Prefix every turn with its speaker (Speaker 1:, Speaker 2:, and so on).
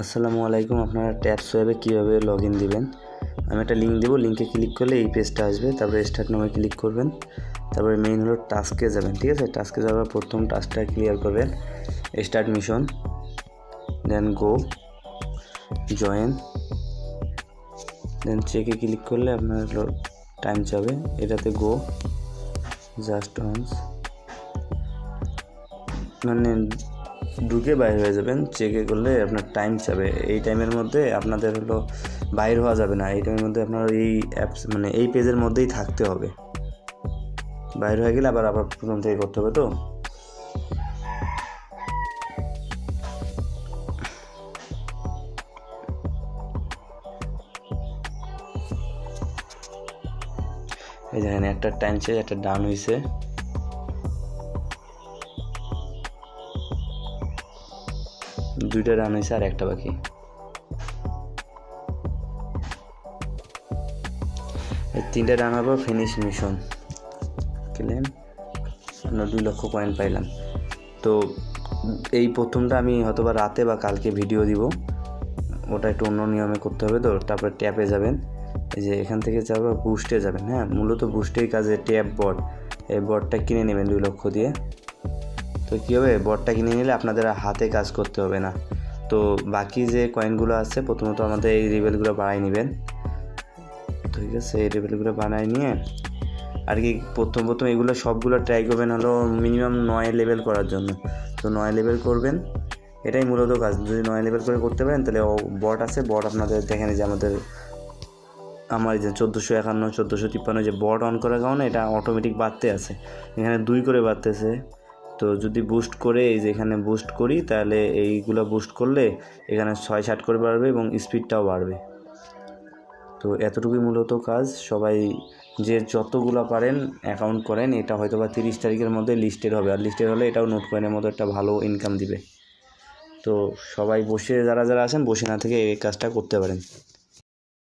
Speaker 1: আসসালামু আলাইকুম, আপনারা ট্যাপস ওয়েবে কীভাবে লগ ইন দেবেন? আমি একটা লিঙ্ক দেবো লিঙ্কে ক্লিক করলে এই পেজটা আসবে, তারপরে স্টার্ট নামে ক্লিক করবেন, তারপরে মেইন হলো টাস্কে যাবেন, ঠিক আছে? টাস্কে যাওয়ার প্রথম টাস্কটা ক্লিয়ার করবেন start mission then go join then চেকে ক্লিক করলে আপনার টাইম যাবে, এটাতে গো জাস্ট ওয়ান্স মানে ঢুকে বাইর হয়ে যাবেন চেকে করলে আপনার টাইম চাবে এই টাইমের মধ্যে আপনাদের হলো বাইর হওয়া যাবে না। এই টাইমের মধ্যে আপনার এই অ্যাপস মানে এই পেজের মধ্যেই থাকতে হবে। বাইর হয়ে গেলে আবার আবার প্রথম থেকে করতে হবে তো? এই দেখেন, একটা টাইম চেয়ে একটা ডান হয়েছে দুইটা রান হয়েছে আর একটা বাকি। তিনটা রান পর ফিনিশ মিশন ক্লেম আমরা দুই লক্ষ পয়েন্ট পাইলাম। তো এই প্রথমটা আমি হয়তোবা রাতে বা কালকে ভিডিও দিব। ওটা একটু অন্য নিয়মে করতে হবে তো, তারপর ট্যাপে যাবেন। এই যে এখান থেকে যাব বুস্টে যাবেন হ্যাঁ? মূলত বুস্টেই কাজে ট্যাপ বট এই বটটা কিনে নেবেন দুই লক্ষ দিয়ে। তো কী হবে? বটটা কিনে নিলে আপনাদের হাতে কাজ করতে হবে না। তো বাকি যে কয়েনগুলো আছে, প্রথমত আমাদের এই লেভেলগুলো বাড়াই নেবেন। ঠিক আছে, এই লেভেলগুলো বানাই নিয়ে আর কি প্রথম প্রথম এগুলো সবগুলো ট্রাই করবেন হলো মিনিমাম নয় লেভেল করার জন্য। তো নয় লেভেল করবেন, এটাই মূলত কাজ। যদি নয় লেভেল করে করতে পারেন, তাহলে বট আছে, বট আপনাদের দেখেন যে আমাদের, আমার যে চোদ্দোশো একান্ন, চোদ্দোশো তিপ্পান্ন যে বট অন করার কারণে এটা অটোমেটিক বাড়তে আছে। এখানে দুই করে বাড়তেছে। তো যদি বুস্ট করে এই যে এখানে বুস্ট করি, তাহলে এইগুলো বুস্ট করলে এখানে ছয় ষাট করে বাড়বে এবং স্পিডটাও বাড়বে। তো এতটুকুই মূলত কাজ। সবাই যে যতগুলো পারেন অ্যাকাউন্ট করেন, এটা হয়তো বা তিরিশ তারিখের মধ্যে লিস্টেড হবে। আর লিস্টেড হলে এটাও নোট কয়েনের মতো একটা ভালো ইনকাম দিবে। তো সবাই বসে, যারা যারা আছেন, বসে না থেকে এই কাজটা করতে পারেন।